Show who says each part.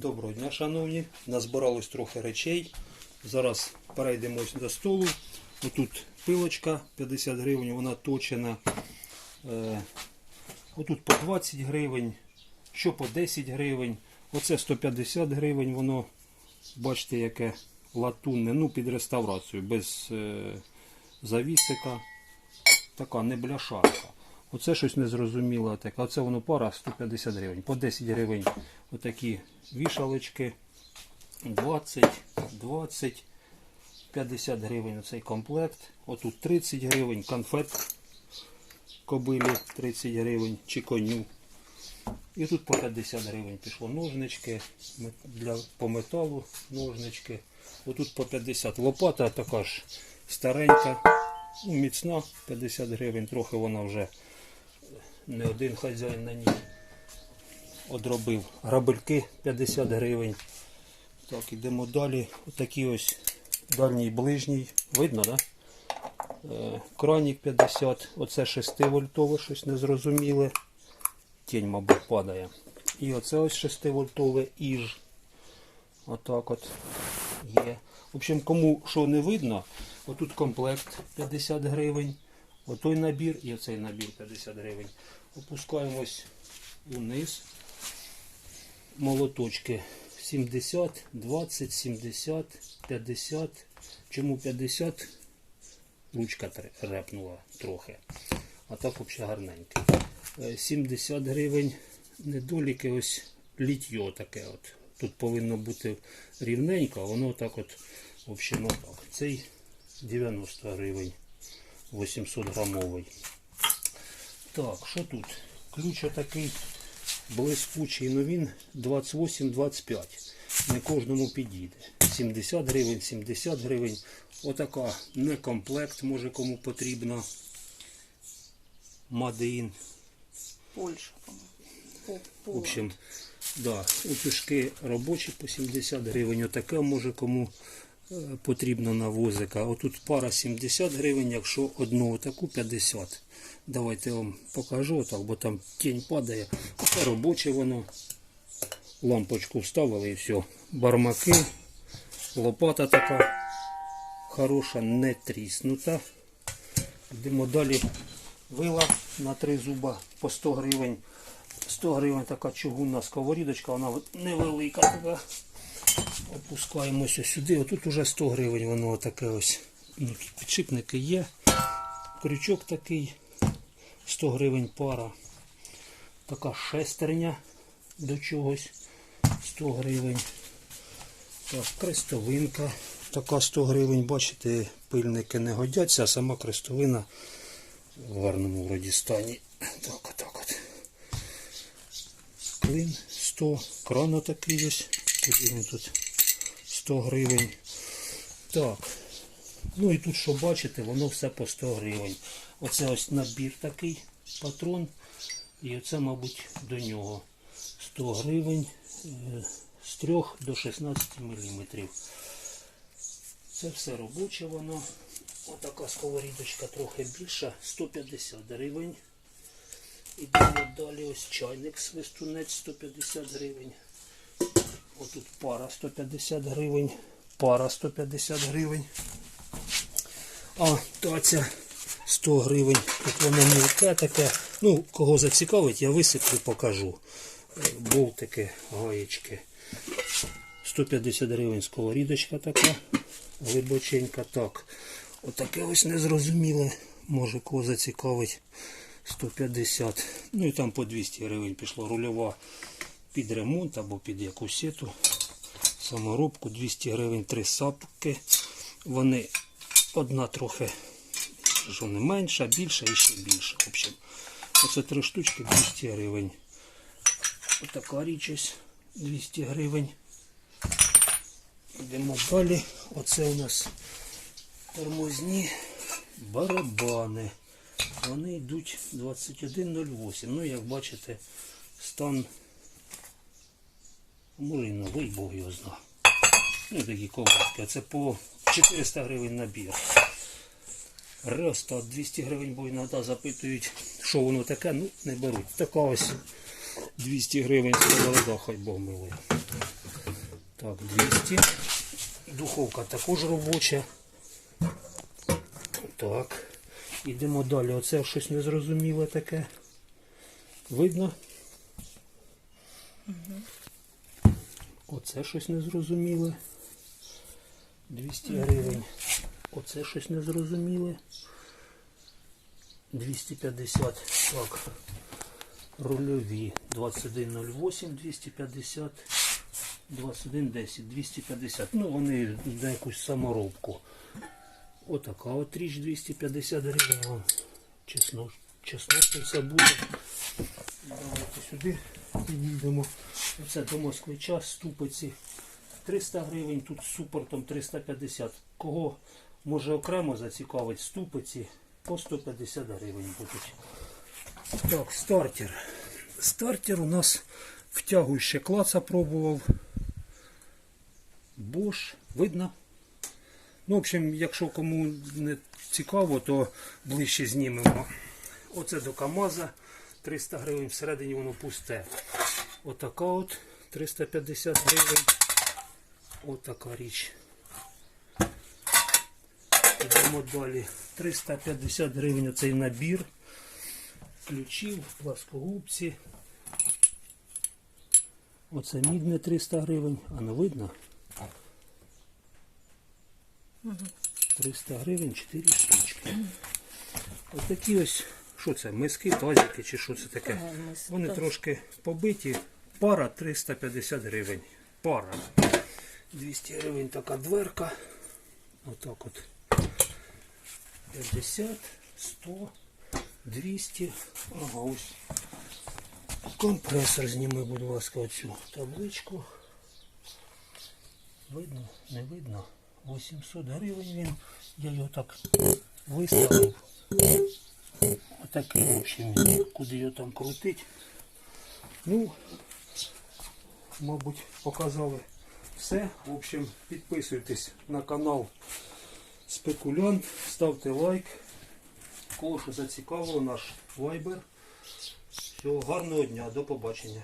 Speaker 1: Доброго дня, шановні. Назбиралось трохи речей. Зараз перейдемо до столу. Отут пилочка 50 гривень, вона точена. Е, Отут по 20 гривень, що по 10 гривень. Оце 150 гривень, воно, бачите, яке латунне, ну під реставрацію, без е, завісика. Така не бляшарка. Оце щось незрозуміле таке. Оце воно пара 150 гривень. По 10 гривень отакі вішалочки. 20, 20, 50 гривень оцей комплект. Отут 30 гривень, конфет кобилі 30 гривень чи коню. І тут по 50 гривень пішло ножнички для, по металу ножнички. Отут по 50. Лопата така ж старенька, ну, міцна, 50 гривень, трохи вона вже не один хазяїн на ній одробив. Грабельки 50 гривень. Так, ідемо далі. Отакий ось дальній ближній. Видно? Да? Е, Кранік 50, оце 6 вольтове, щось незрозуміле. Тінь, мабуть, падає. І оце ось 6 вольтове іж. Отак от є. В общем, кому що не видно, отут комплект 50 гривень, отой набір і оцей набір 50 гривень. Опускаємось униз. Молоточки 70, 20, 70, 50. Чому 50? Ручка репнула трохи. А так взагалі гарненько. Е, 70 гривень. Недоліки ось літьо таке. от. Тут повинно бути рівненько, а воно так от, в общем, отак. Цей 90 гривень. 800 грамовий. Так, що тут? Ключ отакий блискучий, ну він 28-25. Не кожному підійде. 70 гривень, 70 гривень. Отака не комплект, може кому потрібно. Мадеїн.
Speaker 2: Польша, по-моєму.
Speaker 1: В общем, да, утюжки робочі по 70 гривень. Отаке може кому потрібно на возика. Отут пара 70 гривень, якщо одну таку 50. Давайте я вам покажу так, бо там тінь падає. Оце робоче воно. Лампочку вставили і все. Бармаки, лопата така хороша, не тріснута. Йдемо далі. Вила на три зуба по 100 гривень. 100 гривень така чугунна сковорідочка, вона невелика така. Опускаємося сюди. Отут уже 100 гривень, воно таке ось. Ну, підшипники є. Крючок такий. 100 гривень пара. Така шестерня до чогось. 100 гривень. Так, крестовинка. Така 100 гривень. Бачите, пильники не годяться, а сама крестовина в гарному вроді стані. Так, отак от. Клин 100, кран такий ось. Тоді він тут 100 гривень. Так. Ну і тут, що бачите, воно все по 100 гривень. Оце ось набір такий, патрон. І оце, мабуть, до нього 100 гривень е, з 3 до 16 мм. Це все робоче воно. Отака сковорідочка трохи більша, 150 гривень. Ідемо далі ось чайник свистунець 150 гривень. Отут пара 150 гривень, пара 150 гривень. А таця 100 гривень. Тут воно мілке таке. Ну, кого зацікавить, я висиплю, покажу. Е, Болтики, гаєчки. 150 гривень сковорідочка така. Глибоченька. Так. Отаке ось незрозуміле. Може кого зацікавить. 150. Ну і там по 200 гривень пішло рульова під ремонт або під якусь сіту. Саморобку 200 гривень, три сапки. Вони одна трохи що не менша, більша і ще більша. В общем, оце три штучки 200 гривень. Отака річ ось 200 гривень. Йдемо далі. Оце у нас тормозні барабани. Вони йдуть 21.08. Ну, як бачите, стан може і новий, Бог його зна. Ну, такі ковбаски. Це по 400 гривень набір. Реста 200 гривень, бо іноді запитують, що воно таке, ну не беруть. Така ось 200 гривень сказали, да, хай Бог милує. Так, 200. Духовка також робоча. Так. Йдемо далі. Оце щось незрозуміле таке. Видно? Оце щось незрозуміле. 200 гривень. Оце щось незрозуміле. 250. Так. Рульові 2108, 250, 2110, 250. Ну, вони на якусь саморобку. Отака от річ 250 гривень. Чесно, чесно, це все буде. Давайте сюди підійдемо. Оце до москвича, ступиці 300 гривень, тут з супортом 350. Кого може окремо зацікавить ступиці по 150 гривень будуть. Так, стартер. Стартер у нас втягуюче клаца пробував. Bosch. Видно? Ну, в общем, якщо кому не цікаво, то ближче знімемо. Оце до КАМАЗа 300 гривень, всередині воно пусте. Отака от 350 гривень. Отака річ. Йдемо далі. 350 гривень оцей набір ключів, пласкогубці. Оце мідне 300 гривень, а не видно? 300 гривень 4 штучки. Ось такі ось, що це, миски, тазики чи що це таке? Вони трошки побиті. Пара 350 гривень. Пара. 200 гривень така дверка. Отак от. 50, 100, 200. Ага, ось. Компресор зніми, будь ласка, оцю табличку. Видно, не видно. 800 гривень він. Я його так виставив. Отакий, в общем, куди його там крутить. Ну, мабуть, показали все. В общем, підписуйтесь на канал Спекулянт, ставте лайк. Кого що зацікавило, наш вайбер. Всього гарного дня, до побачення.